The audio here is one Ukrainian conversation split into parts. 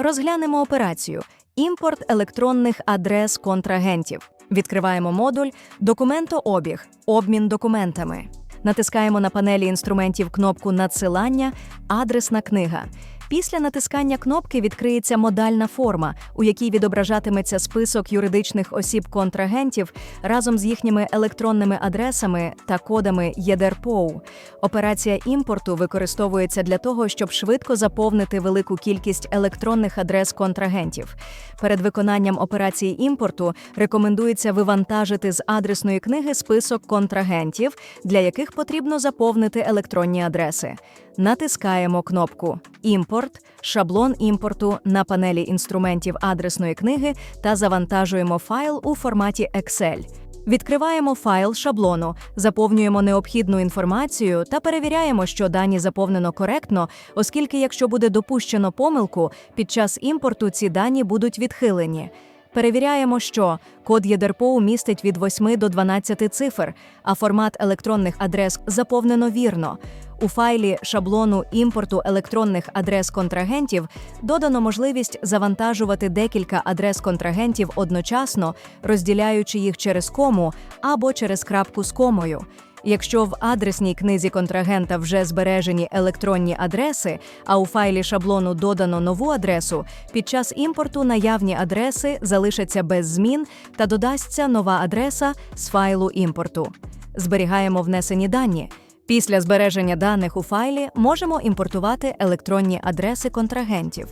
Розглянемо операцію імпорт електронних адрес контрагентів. Відкриваємо модуль Документообіг, обмін документами. Натискаємо на панелі інструментів кнопку Надсилання Адресна книга. Після натискання кнопки відкриється модальна форма, у якій відображатиметься список юридичних осіб-контрагентів разом з їхніми електронними адресами та кодами ЄДРПОУ. Операція імпорту використовується для того, щоб швидко заповнити велику кількість електронних адрес контрагентів. Перед виконанням операції імпорту рекомендується вивантажити з адресної книги список контрагентів, для яких потрібно заповнити електронні адреси. Натискаємо кнопку Імпорт, шаблон імпорту на панелі інструментів адресної книги та завантажуємо файл у форматі Excel. Відкриваємо файл шаблону, заповнюємо необхідну інформацію та перевіряємо, що дані заповнено коректно, оскільки, якщо буде допущено помилку, під час імпорту ці дані будуть відхилені. Перевіряємо, що код ЄДРПОУ містить від 8 до 12 цифр, а формат електронних адрес заповнено вірно. У файлі шаблону імпорту електронних адрес контрагентів додано можливість завантажувати декілька адрес контрагентів одночасно, розділяючи їх через кому або через крапку з комою. Якщо в адресній книзі контрагента вже збережені електронні адреси, а у файлі шаблону додано нову адресу, під час імпорту наявні адреси залишаться без змін та додасться нова адреса з файлу імпорту. Зберігаємо внесені дані. Після збереження даних у файлі можемо імпортувати електронні адреси контрагентів.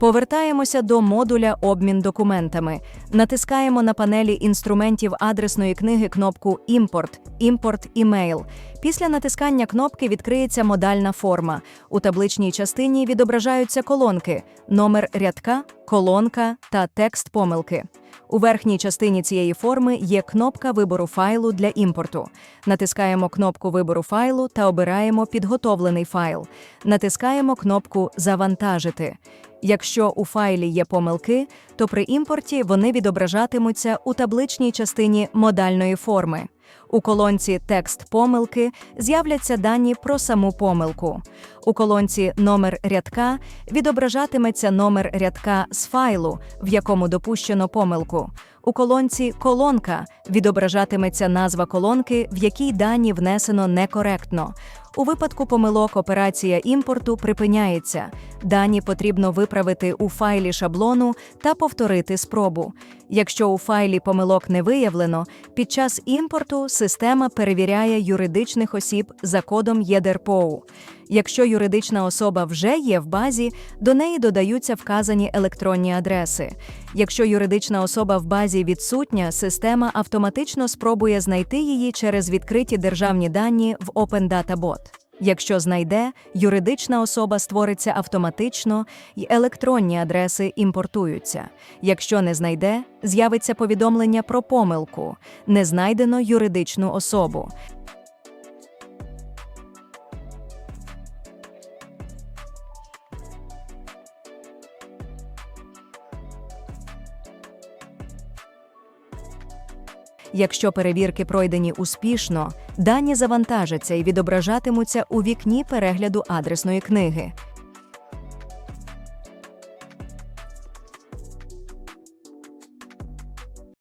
Повертаємося до модуля Обмін документами. Натискаємо на панелі інструментів адресної книги кнопку Імпорт, Імпорт імейл. Після натискання кнопки відкриється модальна форма. У табличній частині відображаються колонки, номер рядка, колонка та текст помилки. У верхній частині цієї форми є кнопка вибору файлу для імпорту. Натискаємо кнопку вибору файлу та обираємо підготовлений файл. Натискаємо кнопку Завантажити. Якщо у файлі є помилки, то при імпорті вони відображатимуться у табличній частині модальної форми. У колонці Текст помилки з'являться дані про саму помилку. У колонці Номер рядка відображатиметься номер рядка з файлу, в якому допущено помилку. У колонці Колонка відображатиметься назва колонки, в якій дані внесено некоректно. У випадку помилок операція імпорту припиняється. Дані потрібно виправити у файлі шаблону та повторити спробу. Якщо у файлі помилок не виявлено, під час імпорту система перевіряє юридичних осіб за кодом ЄДРПОУ. Якщо юридична особа вже є в базі, до неї додаються вказані електронні адреси. Якщо юридична особа в базі відсутня, система автоматично спробує знайти її через відкриті державні дані в Open Data Bot. Якщо знайде, юридична особа створиться автоматично і електронні адреси імпортуються. Якщо не знайде, з'явиться повідомлення про помилку. Не знайдено юридичну особу. Якщо перевірки пройдені успішно, дані завантажаться і відображатимуться у вікні перегляду адресної книги.